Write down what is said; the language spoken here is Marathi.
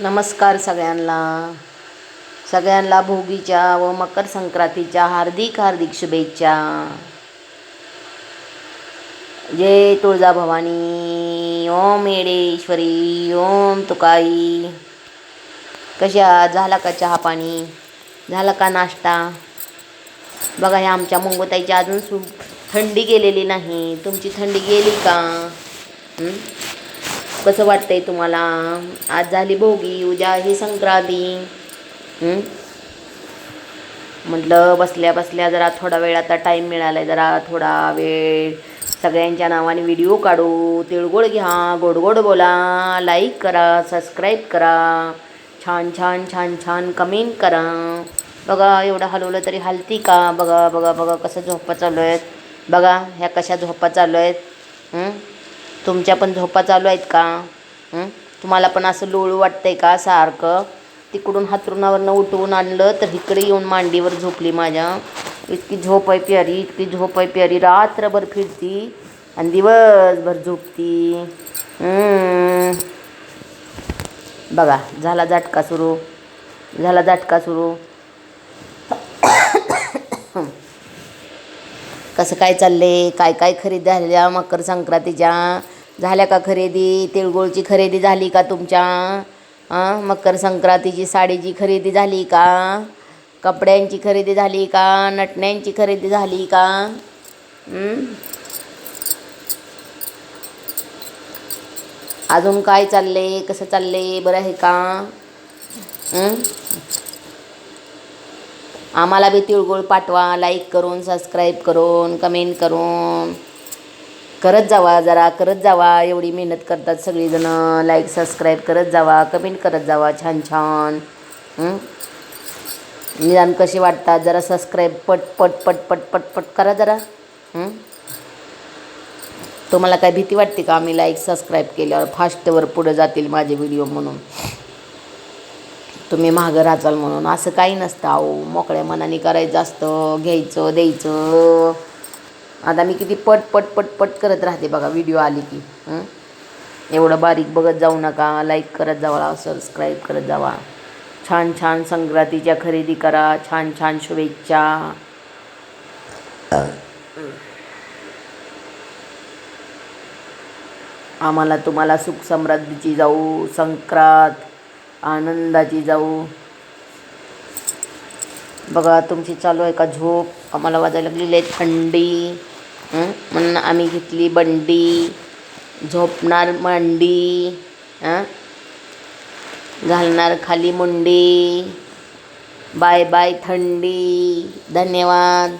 नमस्कार सगळ्यांना. सगळ्यांना भोगीच्या व मकर संक्रांतीच्या हार्दिक हार्दिक शुभेच्छा. जय तुळजाभवानी ओम येडेश्वरी ओम तुकाई. कशा झाला का चहा पाणी? झाला का नाश्ता? बघा ह्या आमच्या मंगोताईची अजून सु थंडी गेलेली नाही. तुमची थंडी गेली का? हं? कसं वाटतंय तुम्हाला? आज झाली भोगी उद्या ही संक्रांती. म्हटलं बसल्या बसल्या जरा थोडा वेळ आता टाईम मिळाला आहे जरा थोडा वेळ सगळ्यांच्या नावाने व्हिडिओ काढू. तिळगुळ घ्या गोड गोड बोला लाईक करा सबस्क्राईब करा. छान छान छान छान कमेंट करा. बघा एवढं हलवलं तरी हलती का? बघा बघा बघा कसं झोपा चालू आहेत. बघा ह्या कशा झोपा चालू आहेत. तुमच्या पण झोपा चालू आहेत का? तुम्हाला पण असं लोळू वाटतंय का सारखं? तिकडून हातरुणावरनं उठवून आणलं तर इकडे येऊन मांडीवर झोपली माझ्या. इतकी झोप आहे प्यारी इतकी झोप आहे प्यारी. रात्रभर फिरती आणि दिवसभर झोपती. बघा झाला झटका सुरू. झाला झटका सुरू. कसं काय चालले काय काय खरेदी झाल्या मकर संक्रांतीच्या? झाल्या का खरेदी? तिळगुळची खरेदी झाली का तुमच्या? मकर संक्रांतीची साडीची खरेदी झाली का? कपड्यांची खरेदी झाली का? नटण्यांची खरेदी झाली का? अजून काय चालले कसं चालले बरं आहे का? आम्हाला बी तिळगुळ पाठवा. लाईक करून सबस्क्राईब करून कमेंट करून. करत जावा जरा करत जावा. एवढी मेहनत करतात सगळीजणं. लाईक सबस्क्राईब करत जावा. कमेंट करत जावा. छान छान. निदान कसे वाटतात? जरा सबस्क्राईब पट पट पट पट पट पट करा जरा. तुम्हाला काय भीती वाटते का? आम्ही लाईक सबस्क्राईब केल्यावर फास्टवर पुढं जातील माझे व्हिडिओ म्हणून. तुम्ही मागं राचाल म्हणून. असं काही नसतं अहो. मोकळ्या मनाने करायचं असतं घ्यायचं द्यायचं. आता मी किती पट पट पट पट करत राहते बघा व्हिडिओ आली की एवढं बारीक बघत जाऊ नका लाईक करत जावा सबस्क्राईब करत जावा. छान छान संक्रांतीच्या खरेदी करा छान छान शुभेच्छा. आम्हाला तुम्हाला सुख समृद्धीची जाऊ संक्रांत आनंदाची जाऊ. बघा तुमची चालू आहे का झोप? आम्हाला वाजायला लागलेली आहे थंडी. म्हणून आम्ही घेतली बंडी. झोपणार मांडी. घालणार खाली मुंडी. बाय बाय थंडी. धन्यवाद.